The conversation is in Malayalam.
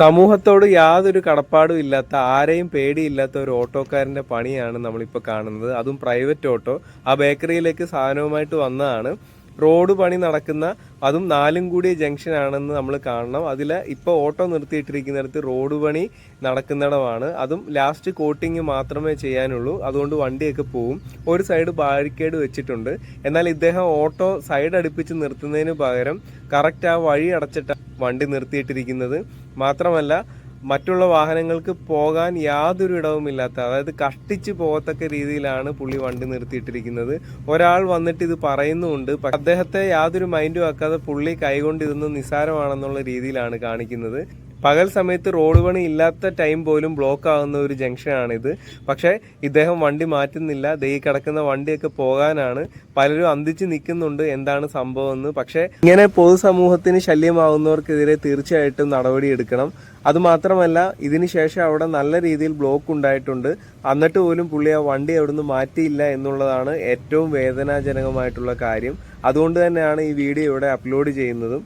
സമൂഹത്തോട് യാതൊരു കടപ്പാടും ഇല്ലാത്ത ആരെയും പേടിയില്ലാത്ത ഒരു ഓട്ടോക്കാരന്റെ പണിയാണ് നമ്മളിപ്പോൾ കാണുന്നത്. അതും പ്രൈവറ്റ് ഓട്ടോ. ആ ബേക്കറിയിലേക്ക് സാധനവുമായിട്ട് വന്നതാണ്. റോഡ് പണി നടക്കുന്ന അതും നാലും കൂടിയ ജംഗ്ഷൻ ആണെന്ന് നമ്മൾ കാണണം. അതിൽ ഇപ്പോൾ ഓട്ടോ നിർത്തിയിട്ടിരിക്കുന്നിടത്ത് റോഡ് പണി നടക്കുന്നിടമാണ്. അതും ലാസ്റ്റ് കോട്ടിങ് മാത്രമേ ചെയ്യാനുള്ളൂ. അതുകൊണ്ട് വണ്ടിയൊക്കെ പോവും. ഒരു സൈഡ് ബാരിക്കേഡ് വെച്ചിട്ടുണ്ട്. എന്നാൽ ഇദ്ദേഹം ഓട്ടോ സൈഡ് അടുപ്പിച്ച് നിർത്തുന്നതിന് പകരം കറക്റ്റ് ആ വഴി അടച്ചിട്ട് വണ്ടി നിർത്തിയിട്ടിരിക്കുന്നത്. മാത്രമല്ല മറ്റുള്ള വാഹനങ്ങൾക്ക് പോകാൻ യാതൊരു ഇടവുമില്ലാത്ത അതായത് കഷ്ടിച്ച് പോകത്തക്ക രീതിയിലാണ് പുള്ളി വണ്ടി നിർത്തിയിട്ടിരിക്കുന്നത്. ഒരാൾ വന്നിട്ട് ഇത് പറയുന്നുമുണ്ട് അദ്ദേഹത്തെ യാതൊരു മൈൻഡും ആക്കാതെ പുള്ളി കൈകൊണ്ട് നിസ്സാരമാണെന്നുള്ള രീതിയിലാണ് കാണിക്കുന്നത്. പകൽ സമയത്ത് റോഡ് പണി ഇല്ലാത്ത ടൈം പോലും ബ്ലോക്ക് ആകുന്ന ഒരു ജംഗ്ഷനാണിത് പക്ഷേ ഇദ്ദേഹം വണ്ടി മാറ്റുന്നില്ല. ദൈ കിടക്കുന്ന വണ്ടിയൊക്കെ പോകാനാണ്. പലരും അന്തിച്ച് നിൽക്കുന്നുണ്ട് എന്താണ് സംഭവം എന്ന് പക്ഷേ ഇങ്ങനെ പൊതുസമൂഹത്തിന് ശല്യമാവുന്നവർക്കെതിരെ തീർച്ചയായിട്ടും നടപടിയെടുക്കണം അതുമാത്രമല്ല ഇതിന് ശേഷം അവിടെ നല്ല രീതിയിൽ ബ്ലോക്ക് ഉണ്ടായിട്ടുണ്ട്. എന്നിട്ട് പോലും പുള്ളി ആ വണ്ടി അവിടുന്ന് മാറ്റിയില്ല എന്നുള്ളതാണ് ഏറ്റവും വേദനാജനകമായിട്ടുള്ള കാര്യം. അതുകൊണ്ട് തന്നെയാണ് ഈ വീഡിയോ ഇവിടെ അപ്ലോഡ് ചെയ്യുന്നതും.